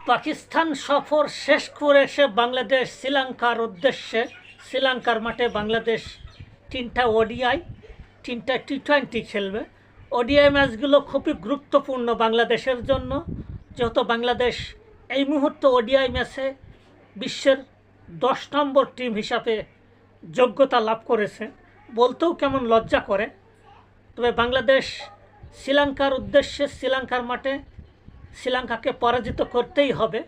পাকিস্তান সফর শেষ করে এসে বাংলাদেশ শ্রীলঙ্কার উদ্দেশ্যে, শ্রীলঙ্কার মাঠে বাংলাদেশ তিনটা ওডিআই তিনটা টি টোয়েন্টি খেলবে। ওডিআই ম্যাচগুলো খুবই গুরুত্বপূর্ণ বাংলাদেশের জন্য। যেহেতু বাংলাদেশ এই মুহূর্তে ওডিআই ম্যাচে বিশ্বের দশ নম্বর টিম হিসাবে যোগ্যতা লাভ করেছে। বলতেও কেমন লজ্জা করে। তবে বাংলাদেশ শ্রীলঙ্কার উদ্দেশ্যে, শ্রীলঙ্কার মাঠে শ্রীলঙ্কাকে পরাজিত করতেই হবে।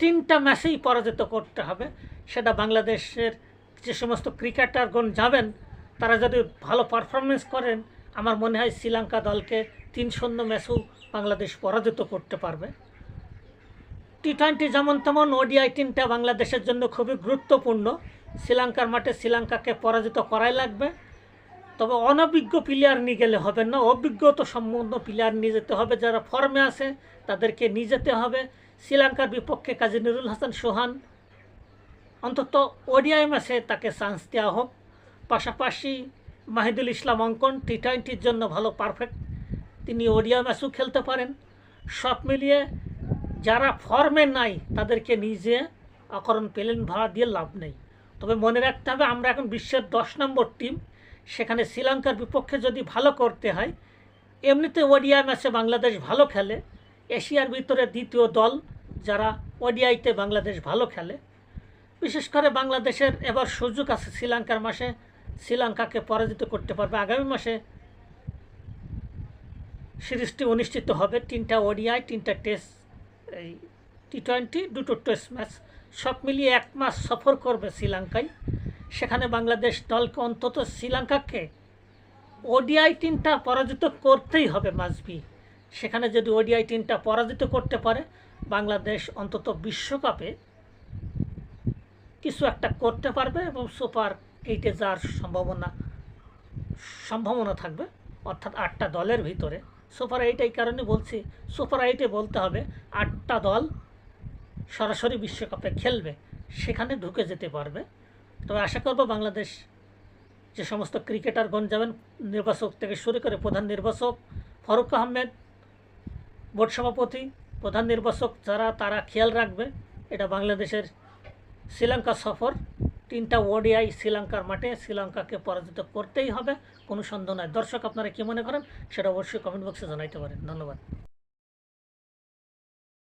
তিনটা ম্যাচেই পরাজিত করতে হবে। সেটা বাংলাদেশের যে সমস্ত ক্রিকেটারগণ যাবেন, তারা যদি ভালো পারফরমেন্স করেন, আমার মনে হয় শ্রীলঙ্কা দলকে তিন শূন্য ম্যাচও বাংলাদেশ পরাজিত করতে পারবে। টি টোয়েন্টি যেমন তেমন ওডিআই টিমটা বাংলাদেশের জন্য খুবই গুরুত্বপূর্ণ। শ্রীলঙ্কার মাঠে শ্রীলঙ্কাকে পরাজিত করাই লাগবে। তবে অনভিজ্ঞ প্লেয়ার নিয়ে গেলে হবে না। অভিজ্ঞ তো সম্পূর্ণ প্লেয়ার নিয়ে যেতে হবে। যারা ফর্মে আছে, তাদেরকে নিয়ে যেতে হবে। শ্রীলঙ্কার বিপক্ষে কাজী নুরুল হাসান সোহান, অন্তত ওডিআই ম্যাচে তাকে চান্স দেওয়া হোক। পাশাপাশি মাহিদুল ইসলাম অঙ্কন টি টোয়েন্টির জন্য ভালো পারফেক্ট তিনি ওডিআই ম্যাচও খেলতে পারেন। সব মিলিয়ে যারা ফর্মে নাই, তাদেরকে নিজে অকরণ পেলেন ভাড়া দিয়ে লাভ নেই। তবে মনে রাখতে হবে, আমরা এখন বিশ্বের দশ নম্বর টিম সেখানে শ্রীলঙ্কার বিপক্ষে যদি ভালো করতে হয়, এমনিতে ওডিআই ম্যাচে বাংলাদেশ ভালো খেলে। এশিয়ার ভিতরে দ্বিতীয় দল যারা ওডিআইতে বাংলাদেশ ভালো খেলে। বিশেষ করে বাংলাদেশের এবার সুযোগ আছে শ্রীলঙ্কার মাসে। শ্রীলঙ্কাকে পরাজিত করতে পারবে আগামী মাসে। সিরিজটি অনুষ্ঠিত হবে তিনটা ওডিআই, তিনটা টেস্ট, এই টি টোয়েন্টি, দুটো টেস্ট ম্যাচ। সব মিলিয়ে এক মাস সফর করবে শ্রীলঙ্কায় সেখানে বাংলাদেশ দলকে অন্তত শ্রীলঙ্কাকে ওডিআই টিমটা পরাজিত করতেই হবে মাসবি সেখানে যদি ওডিআই টিমটা পরাজিত করতে পারে, বাংলাদেশ অন্তত বিশ্বকাপে কিছু একটা করতে পারবে এবং সুপার এইটে যাওয়ার সম্ভাবনা সম্ভাবনা থাকবে। অর্থাৎ আটটা দলের ভিতরে সুপার এইট এই কারণে বলছি, সুপার এইটে বলতে হবে আটটা দল সরাসরি বিশ্বকাপে খেলবে, সেখানে ঢুকে যেতে পারবে। তবে আশা করব বাংলাদেশ যে সমস্ত ক্রিকেটারগণ যাবেন, নির্বাচক থেকে শুরু করে প্রধান নির্বাচক ফারুক আহমেদ, বোর্ড সভাপতি, প্রধান নির্বাচক যারা, তারা খেয়াল রাখবে, এটা বাংলাদেশের শ্রীলঙ্কা সফর। তিনটা ওডিআই শ্রীলঙ্কার মাঠে শ্রীলঙ্কাকে পরাজিত করতেই হবে, কোনো সন্দেহ নয় দর্শক, আপনারা কী মনে করেন, সেটা অবশ্যই কমেন্ট বক্সে জানাইতে পারেন। ধন্যবাদ।